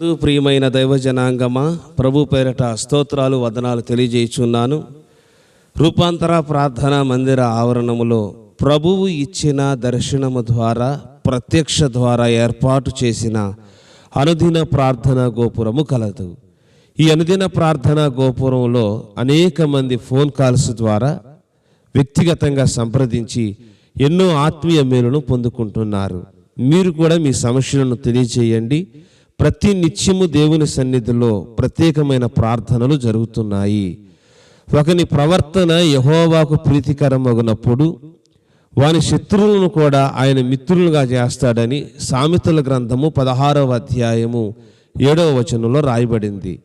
ప్రియమైన దైవజనాంగమా ప్రభు పేరట స్తోత్రాలు వదనాలు తెలియజేయుచున్నాను. రూపాంతర ప్రార్థన మందిర ఆవరణములో ప్రభువు ఇచ్చిన దర్శనము ద్వారా ప్రత్యక్ష ద్వారా ఏర్పాటు చేసిన అనుదిన ప్రార్థన గోపురము కలదు. ఈ అనుదిన ప్రార్థన గోపురంలో అనేక మంది ఫోన్ కాల్స్ ద్వారా వ్యక్తిగతంగా సంప్రదించి ఎన్నో ఆత్మీయ మేలును పొందుకుంటున్నారు. మీరు కూడా మీ సమస్యలను తెలియజేయండి. ప్రతి నిత్యము దేవుని సన్నిధిలో ప్రత్యేకమైన ప్రార్థనలు జరుగుతున్నాయి. ఒకని ప్రవర్తన యహోవాకు ప్రీతికరమగునప్పుడు వాని శత్రువులను కూడా ఆయన మిత్రులుగా చేస్తాడని సామెతల గ్రంథము పదహారవ అధ్యాయము ఏడవ వచనంలో రాయబడింది.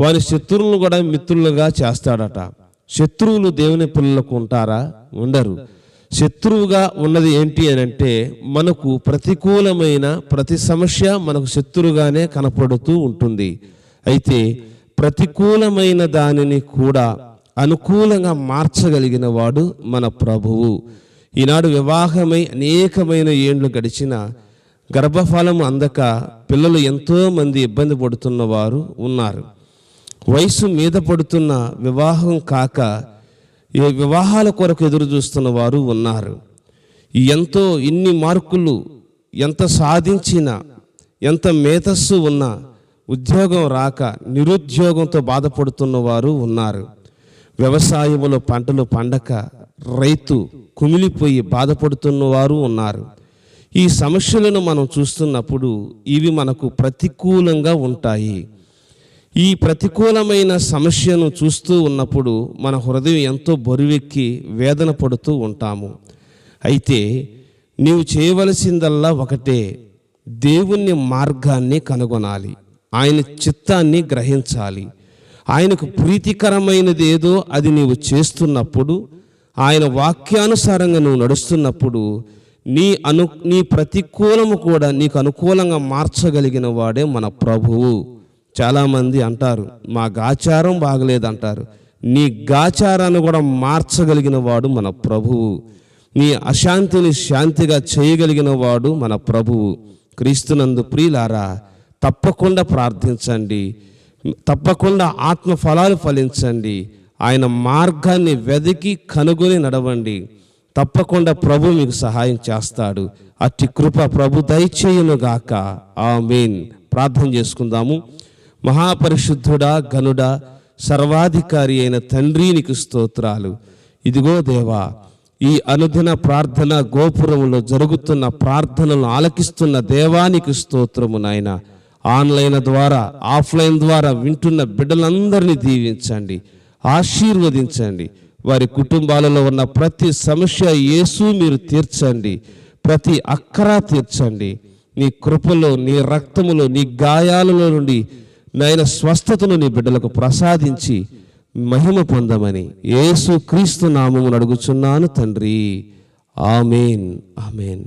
వాని శత్రువులను కూడా మిత్రులుగా చేస్తాడట. శత్రువులు దేవుని పిల్లలకు ఉంటారా? ఉండరు. శత్రువుగా ఉన్నది ఏంటి అని అంటే మనకు ప్రతికూలమైన ప్రతి సమస్య మనకు శత్రువుగానే కనపడుతూ ఉంటుంది. అయితే ప్రతికూలమైన దానిని కూడా అనుకూలంగా మార్చగలిగిన వాడు మన ప్రభువు. ఈనాడు వివాహమై అనేకమైన ఏండ్లు గడిచిన గర్భఫలము అందక పిల్లలు ఎంతోమంది ఇబ్బంది పడుతున్న వారు ఉన్నారు. వయసు మీద పడుతున్న వివాహం కాక ఈ వివాహాల కొరకు ఎదురు చూస్తున్న వారు ఉన్నారు. ఎంతో ఇన్ని మార్కులు ఎంత సాధించినా ఎంత మేధస్సు ఉన్నా ఉద్యోగం రాక నిరుద్యోగంతో బాధపడుతున్న వారు ఉన్నారు. వ్యవసాయంలో పంటలు పండక రైతు కుమిలిపోయి బాధపడుతున్న వారు ఉన్నారు. ఈ సమస్యలను మనం చూస్తున్నప్పుడు ఇవి మనకు ప్రతికూలంగా ఉంటాయి. ఈ ప్రతికూలమైన సమస్యను చూస్తూ ఉన్నప్పుడు మన హృదయం ఎంతో బరువెక్కి వేదన పడుతూ ఉంటాము. అయితే నీవు చేయవలసిందల్లా ఒకటే దేవుని మార్గాన్ని కనుగొనాలి. ఆయన చిత్తాన్ని గ్రహించాలి. ఆయనకు ప్రీతికరమైనది ఏదో అది నీవు చేస్తున్నప్పుడు ఆయన వాక్యానుసారంగా నువ్వు నడుస్తున్నప్పుడు నీ అను నీ ప్రతికూలము కూడా నీకు అనుకూలంగా మార్చగలిగిన వాడే మన ప్రభువు. చాలామంది అంటారు మా గాచారం బాగలేదంటారు. నీ గాచారాన్ని కూడా మార్చగలిగిన వాడు మన ప్రభువు నీ అశాంతిని శాంతిగా చేయగలిగిన వాడు మన ప్రభువు క్రీస్తునందు ప్రియులారా తప్పకుండా ప్రార్థించండి. తప్పకుండా ఆత్మ ఫలాలు ఫలించండి. ఆయన మార్గాన్ని వెతికి కనుగొని నడవండి. తప్పకుండా ప్రభు మీకు సహాయం చేస్తాడు. అట్టి కృప ప్రభు దయచేయునుగాక. ఆ మెయిన్ ప్రార్థన చేసుకుందాము. మహాపరిశుద్ధుడా గనుడా సర్వాధికారి అయిన తండ్రి నీకు స్తోత్రాలు. ఇదిగో దేవా ఈ అనుదిన ప్రార్థన గోపురంలో జరుగుతున్న ప్రార్థనలను ఆలకిస్తున్న దేవానికి స్తోత్రము నాయన. ఆన్లైన్ ద్వారా ఆఫ్లైన్ ద్వారా వింటున్న బిడ్డలందరినీ దీవించండి ఆశీర్వదించండి. వారి కుటుంబాలలో ఉన్న ప్రతి సమస్య యేసు మీరు తీర్చండి ప్రతి అక్కరా తీర్చండి. నీ కృపలో నీ రక్తములో నీ గాయాలలో నుండి నాయన స్వస్థతను నీ బిడ్డలకు ప్రసాదించి మహిమ పొందమని యేసు క్రీస్తు నామమును అడుగుచున్నాను తండ్రి. ఆమెన్. ఆమెన్.